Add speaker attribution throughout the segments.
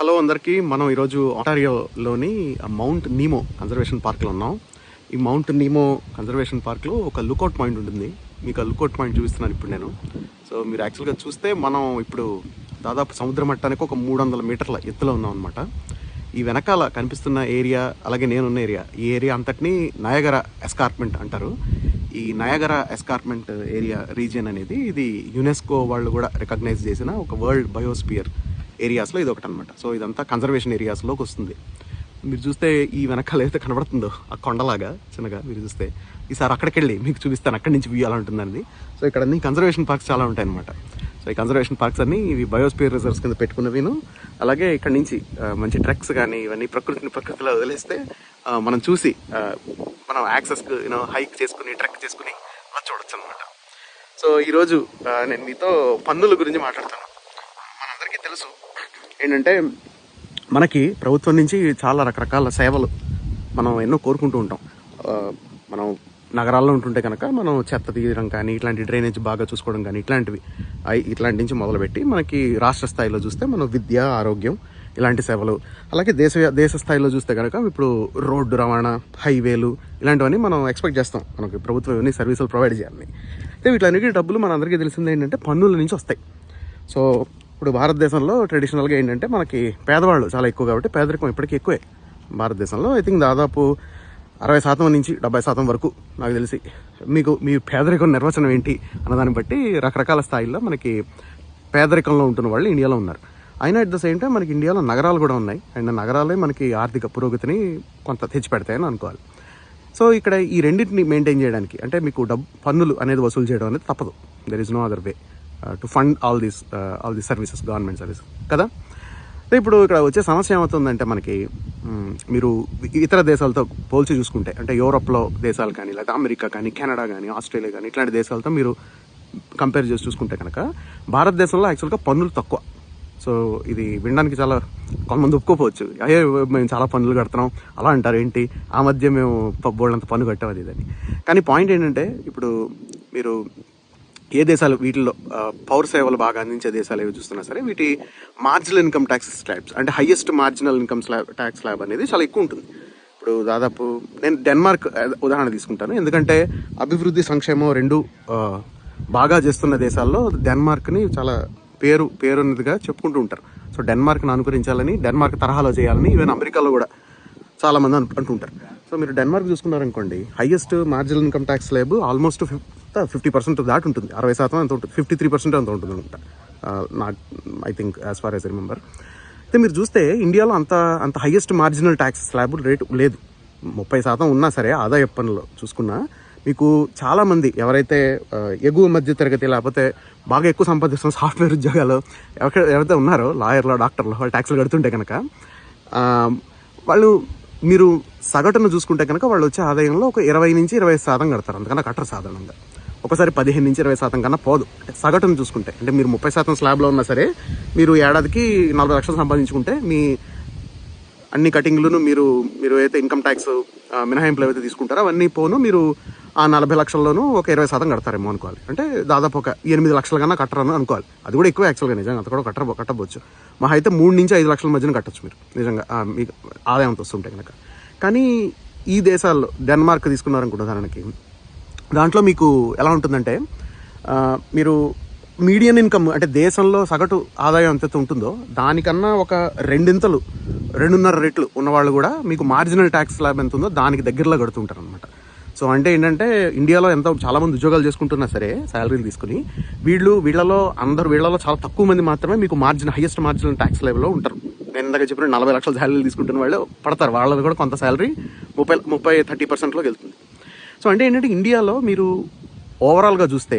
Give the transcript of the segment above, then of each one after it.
Speaker 1: Hello అందరికీ మనం ఈరోజు ఆంటారియోలోని మౌంట్ నీమో కన్జర్వేషన్ పార్క్లో ఉన్నాం. ఈ మౌంట్ నీమో కన్జర్వేషన్ పార్క్లో ఒక లుకౌట్ పాయింట్ ఉంటుంది. మీకు ఆ లుకౌట్ పాయింట్ చూపిస్తున్నాను ఇప్పుడు నేను. సో మీరు యాక్చువల్గా చూస్తే మనం ఇప్పుడు దాదాపు సముద్ర మట్టానికి ఒక మూడు వందల మీటర్ల ఎత్తులో ఉన్నాం అనమాట ఈ వెనకాల కనిపిస్తున్న ఏరియా అలాగే నేనున్న ఏరియా ఈ ఏరియా అంతటిని నయగర ఎస్కార్ప్మెంట్ అంటారు. ఈ నయగర ఎస్కార్ప్మెంట్ ఏరియా రీజియన్ అనేది ఇది యునెస్కో వాళ్ళు కూడా రికగ్నైజ్ చేసిన ఒక వరల్డ్ బయోస్పియర్ ఏరియాస్లో ఇది ఒకటి అనమాట సో ఇదంతా కన్జర్వేషన్ ఏరియాస్లోకి వస్తుంది. మీరు చూస్తే ఈ వెనకాల ఏదైతే కనబడుతుందో ఆ కొండలాగా చిన్నగా మీరు చూస్తే ఈసారి అక్కడికి వెళ్ళి మీకు చూపిస్తాను అక్కడి నుంచి వ్యూ ఎలా ఉంటుందండి సో ఇక్కడ అన్ని కన్జర్వేషన్ పార్క్స్ చాలా ఉంటాయన్నమాట. సో ఈ కన్జర్వేషన్ పార్క్స్ అన్ని ఇవి బయోస్పియర్ రిజర్వ్స్ కింద పెట్టుకున్నవిను. అలాగే ఇక్కడ నుంచి మంచి ట్రెక్స్ కానీ ఇవన్నీ ప్రకృతిని ప్రకృతిలో వదిలేస్తే మనం చూసి మనం యాక్సెస్ యూనో హైక్ చేసుకుని ట్రెక్ చేసుకుని అలా చూడొచ్చు అనమాట సో ఈరోజు నేను మీతో పన్నుల గురించి మాట్లాడతాను. అందరికీ తెలుసు. ఏంటంటే మనకి ప్రభుత్వం నుంచి చాలా రకరకాల సేవలు మనం ఎన్నో కోరుకుంటూ ఉంటాం. మనం నగరాల్లో ఉంటుంటే కనుక మనం చెత్త తీయడం కానీ ఇట్లాంటి డ్రైనేజ్ బాగా చూసుకోవడం కానీ ఇట్లాంటివి ఇట్లాంటి నుంచి మొదలుపెట్టి మనకి రాష్ట్ర స్థాయిలో చూస్తే మనం విద్య ఆరోగ్యం ఇలాంటి సేవలు అలాగే దేశ దేశ స్థాయిలో చూస్తే కనుక ఇప్పుడు రోడ్డు రవాణా హైవేలు ఇలాంటివన్నీ మనం ఎక్స్పెక్ట్ చేస్తాం. మనకి ప్రభుత్వం ఇవన్నీ సర్వీసులు ప్రొవైడ్ చేయాలని. అయితే వీటన్నిటి డబ్బులు మనందరికీ తెలిసింది ఏంటంటే పన్నుల నుంచి వస్తాయి. సో ఇప్పుడు భారతదేశంలో ట్రెడిషనల్గా ఏంటంటే మనకి పేదవాళ్ళు చాలా ఎక్కువ కాబట్టి పేదరికం ఇప్పటికీ ఎక్కువే భారతదేశంలో. ఐ థింక్ దాదాపు అరవై శాతం నుంచి డెబ్బై శాతం వరకు నాకు తెలిసి మీకు మీ పేదరికం నిర్వచనం ఏంటి అన్నదాన్ని బట్టి రకరకాల స్థాయిల్లో మనకి పేదరికంలో ఉంటున్న వాళ్ళు ఇండియాలో ఉన్నారు. అయినా అట్ ద సేమ్ టైం మనకి ఇండియాలో నగరాలు కూడా ఉన్నాయి. అండ్ నగరాలే మనకి ఆర్థిక పురోగతిని కొంత తెచ్చిపెడతాయని అనుకోవాలి. సో ఇక్కడ ఈ రెండింటిని మెయింటైన్ చేయడానికి అంటే మీకు డబ్బు పన్నులు అనేది వసూలు చేయడం అనేది తప్పదు. There is no other way to fund all these all these services government service కదా? ఇప్పుడు ఇక్కడ వచ్చే సమస్య ఏమవుతుందంటే మనకి మీరు ఇతర దేశాలతో పోల్చి చూసుకుంటే అంటే యూరోప్లో దేశాలు కానీ లేదా అమెరికా కానీ కెనడా కానీ ఆస్ట్రేలియా కానీ ఇట్లాంటి దేశాలతో మీరు కంపేర్ చేసి చూసుకుంటే కనుక భారతదేశంలో యాక్చువల్గా పన్నులు తక్కువ. సో ఇది వినడానికి చాలా కొంతమంది ఒప్పుకోపోవచ్చు అయ్యే మేము చాలా పన్నులు కడుతున్నాం అలా అంటారు ఏంటి? ఆ మధ్య మేము బోళ్ళంత పన్ను కట్టాం అది ఇదని. కానీ పాయింట్ ఏంటంటే ఇప్పుడు మీరు ఏ దేశాలు వీటిలో పౌర సేవలు బాగా అందించే దేశాలు ఏవి చూస్తున్నా సరే వీటి మార్జినల్ ఇన్కమ్ ట్యాక్స్ స్లాబ్స్ అంటే highest marginal income slab tax slab అనేది చాలా ఎక్కువ ఉంటుంది. ఇప్పుడు దాదాపు నేను డెన్మార్క్ ఉదాహరణ తీసుకుంటాను. ఎందుకంటే అభివృద్ధి సంక్షేమం రెండు బాగా చేస్తున్న దేశాల్లో డెన్మార్క్ని చాలా పేరు పేరున్నదిగా చెప్పుకుంటూ ఉంటారు. సో డెన్మార్క్ని అనుకరించాలని డెన్మార్క్ తరహాలో చేయాలని ఈవెన్ అమెరికాలో కూడా చాలామంది అను- అంటుంటారు. సో మీరు Denmark చూసుకున్నారనుకోండి highest marginal income tax slab almost fifty percent దాటి ఉంటుంది. అరవై శాతం ఎంత ఉంటుంది. ఫిఫ్టీ త్రీ పర్సెంట్ అంత ఉంటుంది అనమాట. Not I think as far as remember అయితే మీరు చూస్తే ఇండియాలో అంత అంత highest marginal tax slab rate లేదు. ముప్పై శాతం ఉన్నా సరే ఆదాయ పన్నులో చూసుకున్నా మీకు చాలామంది ఎవరైతే ఎగువ మధ్య తరగతి లేకపోతే బాగా ఎక్కువ సంపాదిస్తున్న సాఫ్ట్వేర్ ఉద్యోగాలు ఎవరి ఎవరైతే ఉన్నారో లాయర్లో డాక్టర్లో వాళ్ళు ట్యాక్స్లు కడుతుంటే కనుక వాళ్ళు మీరు సగటును చూసుకుంటే కనుక వాళ్ళు వచ్చే ఆదాయంలో ఒక ఇరవై నుంచి ఇరవై శాతం కడతారు. అందుకని కట్టరు సాధారణంగా. ఒకసారి పదిహేను నుంచి ఇరవై శాతం కన్నా పోదు. సగటును చూసుకుంటే. అంటే మీరు ముప్పై శాతం స్లాబ్లో ఉన్నా సరే మీరు ఏడాదికి నలభై లక్షలు సంపాదించుకుంటే మీ అన్ని కటింగ్లను మీరు మీరు అయితే ఇన్కమ్ ట్యాక్స్ మినహాయింపులు ఏవైతే తీసుకుంటారో అవన్నీ పోను మీరు ఆ నలభై లక్షల్లోనూ ఒక ఇరవై శాతం కడతారేమో అనుకోవాలి. అంటే దాదాపు ఒక ఎనిమిది లక్షల కన్నా కట్టరని అనుకోవాలి. అది కూడా ఎక్కువ యాక్చువల్గా నిజంగా అంత కూడా కట్ట కట్టవచ్చు మహా అయితే మూడు నుంచి ఐదు లక్షల మధ్యన కట్టచ్చు మీరు నిజంగా మీకు ఆదాయం అంత వస్తుంటే కనుక. కానీ ఈ దేశాల్లో డెన్మార్క్ తీసుకున్నారనుకుంటా ఉదాహరణకి దాంట్లో మీకు ఎలా ఉంటుందంటే మీరు మీడియన్ ఇన్కమ్ అంటే దేశంలో సగటు ఆదాయం ఎంత ఉంటుందో దానికన్నా ఒక రెండింతలు రెండున్నర రెట్లు ఉన్నవాళ్ళు కూడా మీకు మార్జినల్ ట్యాక్స్ ల్యాబ్ ఎంత ఉందో దానికి దగ్గరలో కడుతుంటారు అనమాట సో అంటే ఏంటంటే ఇండియాలో ఎంతో చాలామంది ఉద్యోగాలు చేసుకుంటున్నా సరే శాలరీలు తీసుకుని వీళ్ళు వీళ్ళలో అందరు వీళ్ళలో చాలా తక్కువ మంది మాత్రమే మీకు మార్జిన్ హైయెస్ట్ మార్జినల్ ట్యాక్స్ లెవెల్లో ఉంటారు. నేను ఇందాక చెప్పిన నలభై లక్షల శాలరీలు తీసుకుంటున్న వాళ్ళు పడతారు. వాళ్ళది కూడా కొంత శాలరీ ముప్పై ముప్పై థర్టీ పర్సెంట్లోకి వెళ్తుంది. సో అంటే ఏంటంటే ఇండియాలో మీరు ఓవరాల్గా చూస్తే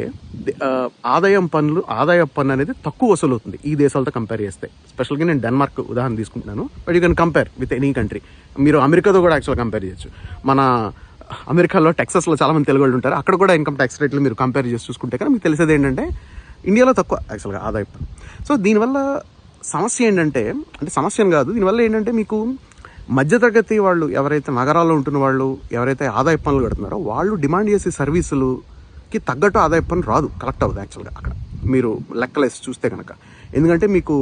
Speaker 1: ఆదాయం పన్నులు ఆదాయ పన్ను అనేది తక్కువ వసూలు అవుతుంది. ఈ దేశాలతో కంపేర్ చేస్తే. స్పెషల్గా నేను డెన్మార్క్ ఉదాహరణ తీసుకుంటున్నాను. But you can compare with any country మీరు అమెరికాతో కూడా యాక్చువల్గా కంపేర్ చేయొచ్చు. మన అమెరికాలో టెక్సస్లో చాలా మంది తెలుగు వాళ్ళు ఉంటారు. అక్కడ కూడా ఇన్కమ్ ట్యాక్స్ రేట్లు మీరు కంపేర్ చేసి చూసుకుంటే కానీ మీకు తెలిసేది ఏంటంటే ఇండియాలో తక్కువ యాక్చువల్గా ఆదాయ పన్ను. సో దీనివల్ల సమస్య ఏంటంటే అంటే సమస్య అని కాదు. దీనివల్ల ఏంటంటే మీకు మధ్యతరగతి వాళ్ళు ఎవరైతే నగరాల్లో ఉంటున్న వాళ్ళు ఎవరైతే ఆదాయ పనులు కడుతున్నారో వాళ్ళు డిమాండ్ చేసే సర్వీసులుకి తగ్గట్టు ఆదాయ పన్ను రాదు. కలెక్ట్ అవ్వదు యాక్చువల్గా అక్కడ. మీరు లెక్కలేసి చూస్తే కనుక ఎందుకంటే మీకు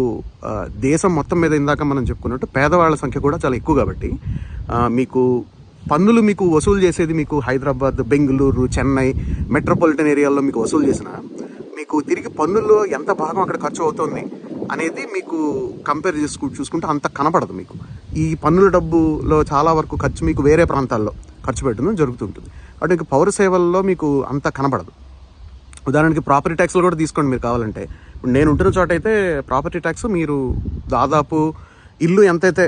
Speaker 1: దేశం మొత్తం మీద ఇందాక మనం చెప్పుకున్నట్టు పేదవాళ్ళ సంఖ్య కూడా చాలా ఎక్కువ కాబట్టి మీకు పన్నులు మీకు వసూలు చేసేది మీకు హైదరాబాద్ బెంగళూరు చెన్నై మెట్రోపాలిటన్ ఏరియాల్లో మీకు వసూలు చేసిన మీకు తిరిగి పన్నుల్లో ఎంత భాగం అక్కడ ఖర్చు అవుతుంది అనేది మీకు కంపేర్ చేసుకు చూసుకుంటే అంత కనపడదు మీకు. ఈ పన్నుల డబ్బులో చాలా వరకు ఖర్చు మీకు వేరే ప్రాంతాల్లో ఖర్చు పెట్టడం జరుగుతుంటుంది. అటు మీకు పౌర సేవల్లో మీకు అంత కనబడదు. ఉదాహరణకి ప్రాపర్టీ ట్యాక్స్లు కూడా తీసుకోండి మీరు కావాలంటే. ఇప్పుడు నేను ఉంటున్న చోట అయితే ప్రాపర్టీ ట్యాక్స్ మీరు దాదాపు ఇల్లు ఎంతైతే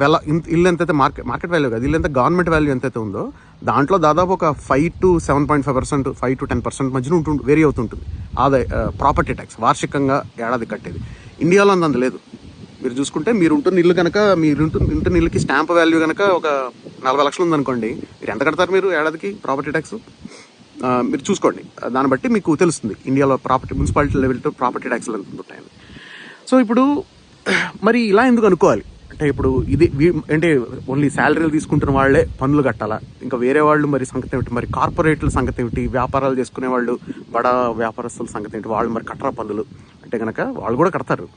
Speaker 1: వెల ఇల్లు ఎంతైతే మార్కెట్ మార్కెట్ వాల్యూ కాదు ఇల్లు ఎంత గవర్నమెంట్ వాల్యూ ఎంతైతే ఉందో దాంట్లో దాదాపు ఒక five to seven point five percent five to ten percent మధ్యన ఉంటుంది వేరీ అవుతుంటుంది. ఆదాయ ప్రాపర్టీ ట్యాక్స్ వార్షికంగా ఏడాది కట్టేది. ఇండియాలో అంత లేదు. మీరు చూసుకుంటే మీరు ఉంటున్న ఇల్లు కనుక మీరు ఉంటున్న ఇల్లుకి స్టాంప్ వాల్యూ కనుక ఒక నలభై లక్షలు ఉందనుకోండి మీరు ఎంత కడతారు మీరు ఏడాదికి ప్రాపర్టీ ట్యాక్స్? మీరు చూసుకోండి. దాన్ని బట్టి మీకు తెలుస్తుంది ఇండియాలో ప్రాపర్టీ మున్సిపాలిటీ లెవెల్తో ప్రాపర్టీ ట్యాక్స్లు ఎంత ఉంటాయని. సో ఇప్పుడు మరి ఇలా ఎందుకు అనుకోవాలి? అంటే ఇప్పుడు ఇది అంటే ఓన్లీ శాలరీలు తీసుకుంటున్న వాళ్ళే పనులు కట్టాలా? ఇంకా వేరే వాళ్ళు మరి సంగతి ఏమిటి? మరి కార్పొరేట్ల సంగతి ఏమిటి? వ్యాపారాలు చేసుకునే వాళ్ళు బడా వ్యాపారస్తుల సంగతి ఏంటి వాళ్ళు మరి కట్టరా పనులు అంటే కనుక వాళ్ళు కూడా కడతారు.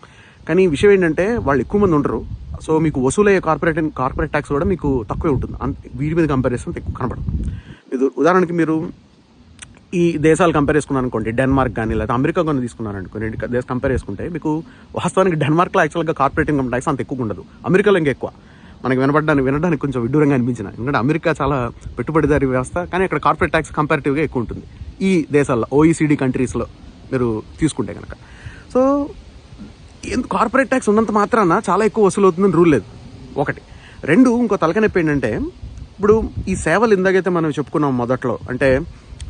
Speaker 1: కానీ విషయం ఏంటంటే వాళ్ళు ఎక్కువ మంది ఉండరు. సో మీకు వసూలయ్యే కార్పొరేట్ కార్పొరేట్ ట్యాక్స్ కూడా మీకు తక్కువే ఉంటుంది. అంత వీటి మీద కంపేర్ చేస్తే ఎక్కువ కనపడదు. ఇది ఉదాహరణకి మీరు ఈ దేశాలు కంపేర్ చేసుకున్నాను అనుకోండి డెన్మార్క్ కానీ లేదా అమెరికా కానీ తీసుకున్నాను అనుకోండి రెండు దేశం కంపేర్ చేసుకుంటే మీకు వాస్తవానికి డెన్మార్క్లో యాక్చువల్గా కార్పొరేట్ ఇన్కమ్ ట్యాక్స్ అంత ఎక్కువ ఉండదు. అమెరికాలో ఇంకా ఎక్కువ. మనకి వినపడడానికి వినడానికి కొంచెం విడ్డూరంగా అనిపించిన. ఎందుకంటే అమెరికా చాలా పెట్టుబడిదారి వ్యవస్థ కానీ ఇక్కడ కార్పొరేట్ ట్యాక్స్ కంపారిటివ్గా ఎక్కువ ఉంటుంది. ఈ దేశాల్లో ఓఈసీడీ కంట్రీస్లో మీరు తీసుకుంటే కనుక సో కార్పొరేట్ ట్యాక్స్ ఉన్నంత మాత్రాన చాలా ఎక్కువ వసూలు అవుతుందని రూల్ లేదు. ఒకటి. రెండు ఇంకో తలకనొప్పి ఏంటంటే ఇప్పుడు ఈ సేవలు ఇందాకైతే మనం చెప్పుకున్నాం మొదట్లో అంటే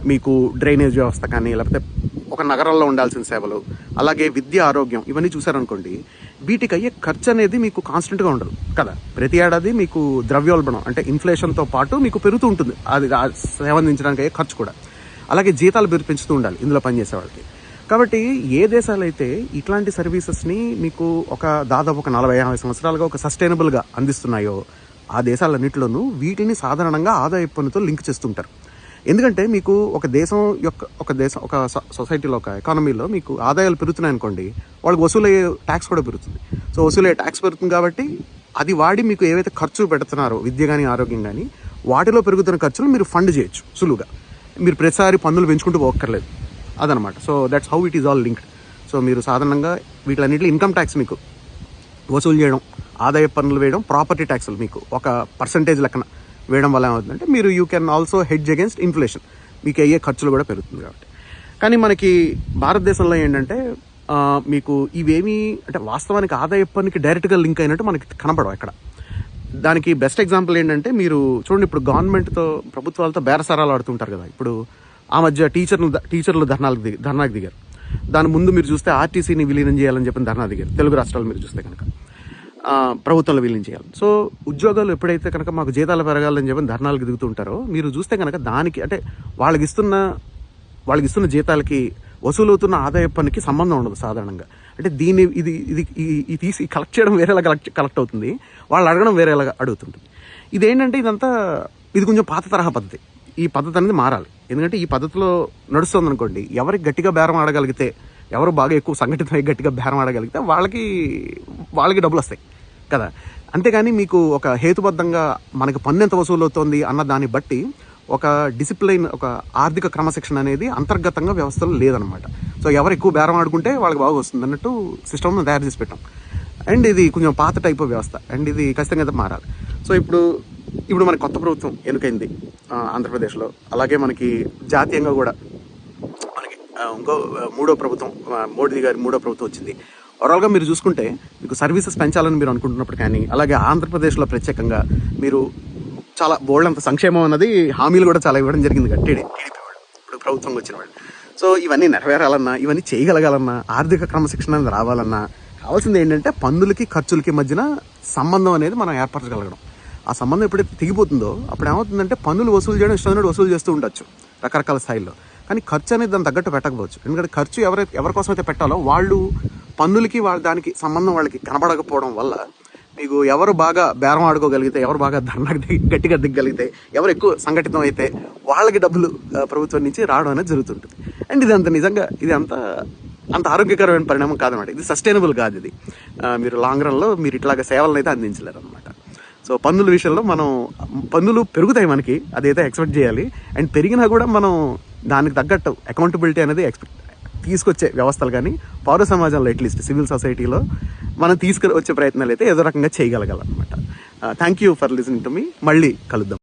Speaker 1: మీకు డ్రైనేజ్ వ్యవస్థ కానీ లేకపోతే ఒక నగరంలో ఉండాల్సిన సేవలు అలాగే విద్య ఆరోగ్యం ఇవన్నీ చూసారనుకోండి వీటికి అయ్యే ఖర్చు అనేది మీకు కాన్స్టెంట్గా ఉండదు. కదా? ప్రతి ఏడాది మీకు ద్రవ్యోల్బణం అంటే ఇన్ఫ్లేషన్తో పాటు మీకు పెరుగుతూ ఉంటుంది. అది సేవ అందించడానికి అయ్యే ఖర్చు కూడా. అలాగే జీతాలు పెరు- పెంచుతూ ఉండాలి ఇందులో పనిచేసే వాళ్ళకి. కాబట్టి ఏ దేశాలైతే ఇట్లాంటి సర్వీసెస్ని మీకు ఒక దాదాపు ఒక నలభై యాభై సంవత్సరాలుగా ఒక సస్టైనబుల్గా అందిస్తున్నాయో ఆ దేశాలన్నింటిలోనూ వీటిని సాధారణంగా ఆదాయ పన్నుతో లింక్ చేస్తుంటారు. ఎందుకంటే మీకు ఒక దేశం యొక్క ఒక దేశం ఒక సొ- సొసైటీలో ఒక ఎకానమీలో మీకు ఆదాయాలు పెరుగుతున్నాయి అనుకోండి వాళ్ళకి వసూలయ్యే ట్యాక్స్ కూడా పెరుగుతుంది. సో వసూలయ్యే ట్యాక్స్ పెరుగుతుంది కాబట్టి అది వాడి మీకు ఏవైతే ఖర్చు పెడుతున్నారో విద్య కానీ ఆరోగ్యం కానీ వాటిలో పెరుగుతున్న ఖర్చులు మీరు ఫండ్ చేయొచ్చు సులువుగా. మీరు ప్రతిసారి పన్నులు పెంచుకుంటూ పోక్కర్లేదు. అదనమాట. So that's how it is all linked so మీరు సాధారణంగా వీటిలన్నింటిలో ఇన్కమ్ ట్యాక్స్ మీకు వసూలు చేయడం ఆదాయ పన్నులు వేయడం ప్రాపర్టీ ట్యాక్స్లు మీకు ఒక పర్సంటేజ్ లెక్కన వేయడం వల్ల ఏమవుతుందంటే మీరు you can also hedge against inflation మీకు అయ్యే ఖర్చులు కూడా పెరుగుతుంది కాబట్టి. కానీ మనకి భారతదేశంలో ఏంటంటే మీకు ఇవేమీ అంటే వాస్తవానికి ఆదాయ పన్నుకి డైరెక్ట్గా లింక్ అయినట్టు మనకి కనపడవు ఎక్కడ. దానికి బెస్ట్ ఎగ్జాంపుల్ ఏంటంటే మీరు చూడండి ఇప్పుడు గవర్నమెంట్తో ప్రభుత్వాలతో బేరసారాలు ఆడుతుంటారు కదా. ఇప్పుడు ఆ మధ్య టీచర్లు టీచర్లు ధర్నాలకు దిగి ధర్నాకు దిగారు. దాని ముందు మీరు చూస్తే ఆర్టీసీని విలీనం చేయాలని చెప్పి ధర్నా దిగారు. తెలుగు రాష్ట్రాలు మీరు చూస్తే కనుక. ప్రభుత్వంలో విలీనం చేయాలి. సో ఉద్యోగాలు ఎప్పుడైతే కనుక మాకు జీతాలు పెరగాలని చెప్పి ధర్నాలకు దిగుతుంటారో మీరు చూస్తే కనుక దానికి అంటే వాళ్ళకి ఇస్తున్న వాళ్ళకి ఇస్తున్న జీతాలకి వసూలవుతున్న ఆదాయ పన్నుకి సంబంధం ఉండదు సాధారణంగా. అంటే దీన్ని ఇది ఇది ఈ తీసి కలెక్ట్ చేయడం వేరేలా కలెక్ట్ కలెక్ట్ అవుతుంది. వాళ్ళు అడగడం వేరేలాగా అడుగుతుంటుంది. ఇదేంటంటే ఇదంతా ఇది కొంచెం పాత తరహా పద్ధతి. ఈ పద్ధతి అనేది మారాలి. ఎందుకంటే ఈ పద్ధతిలో నడుస్తుంది అనుకోండి ఎవరికి గట్టిగా బేరం ఆడగలిగితే ఎవరు బాగా ఎక్కువ సంఘటితమై గట్టిగా బేరం ఆడగలిగితే వాళ్ళకి వాళ్ళకి డబ్బులు వస్తాయి కదా. అంతేగాని మీకు ఒక హేతుబద్ధంగా మనకు పన్ను ఎంత వసూలు అవుతోంది అన్న దాన్ని బట్టి ఒక డిసిప్లైన్ ఒక ఆర్థిక క్రమశిక్షణ అనేది అంతర్గతంగా వ్యవస్థలో లేదనమాట. సో ఎవరు ఎక్కువ బేరం ఆడుకుంటే వాళ్ళకి బాగా వస్తుంది అన్నట్టు సిస్టమ్ను తయారు చేసి పెట్టాం. అండ్ ఇది కొంచెం పాత టైప్ వ్యవస్థ. అండ్ ఇది ఖచ్చితంగా అయితే మారాలి. సో ఇప్పుడు ఇప్పుడు మన కొత్త ప్రభుత్వం ఎన్నికైంది. ఆంధ్రప్రదేశ్లో. అలాగే మనకి జాతీయంగా కూడా మనకి ఇంకో మూడో ప్రభుత్వం మోడీ గారి మూడో ప్రభుత్వం వచ్చింది. ఓవరాల్గా మీరు చూసుకుంటే మీకు సర్వీసెస్ పెంచాలని మీరు అనుకుంటున్నప్పుడు కానీ అలాగే ఆంధ్రప్రదేశ్లో ప్రత్యేకంగా మీరు చాలా బోల్డ్ సంక్షేమం అన్నది హామీలు కూడా చాలా ఇవ్వడం జరిగింది టీడీ టీడీపీ వాళ్ళు. ఇప్పుడు ప్రభుత్వం వచ్చిన వాళ్ళు. సో ఇవన్నీ నెరవేరాలన్నా ఇవన్నీ చేయగలగాలన్నా ఆర్థిక క్రమశిక్షణ రావాలన్నా కావాల్సింది ఏంటంటే పన్నులకి ఖర్చులకి మధ్యన సంబంధం అనేది మనం ఏర్పరచగలగడం. ఆ సంబంధం ఎప్పుడైతే తెగిపోతుందో అప్పుడు ఏమవుతుందంటే పన్నులు వసూలు చేయడం ఇష్టమైనట్టు వసూలు చేస్తూ ఉండొచ్చు రకరకాల స్థాయిల్లో కానీ ఖర్చు అనేది దాని తగ్గట్టు పెట్టకపోవచ్చు. ఎందుకంటే ఖర్చు ఎవరైతే ఎవరి కోసం అయితే పెట్టాలో వాళ్ళు పన్నులకి వాళ్ళ దానికి సంబంధం వాళ్ళకి కనబడకపోవడం వల్ల మీకు ఎవరు బాగా బేరం ఆడుకోగలిగితే ఎవరు బాగా దండకు దిగి గట్టిగా దిగ్గలిగితే ఎవరు ఎక్కువ సంఘటితం అయితే వాళ్ళకి డబ్బులు ప్రభుత్వం నుంచి రావడం అనేది జరుగుతుంటుంది. అండ్ ఇది అంత నిజంగా ఇది అంత అంత ఆరోగ్యకరమైన పరిణామం కాదనమాట. ఇది సస్టైనబుల్ కాదు ఇది. మీరు లాంగ్ రన్లో మీరు ఇట్లాగ సేవలను అయితే అందించలేరు అనమాట సో పన్నుల విషయంలో మనం పన్నులు పెరుగుతాయి మనకి అదైతే ఎక్స్పెక్ట్ చేయాలి. అండ్ పెరిగినా కూడా మనం దానికి తగ్గట్టు అకౌంటబిలిటీ అనేది ఎక్స్పెక్ట్ తీసుకొచ్చే వ్యవస్థలు కానీ పౌర సమాజంలో అట్లీస్ట్ సివిల్ సొసైటీలో మనం తీసుకుని వచ్చే ప్రయత్నాలు అయితే ఏదో రకంగా చేయగలగాలన్నమాట. Thank you for listening to me మళ్ళీ కలుద్దాం.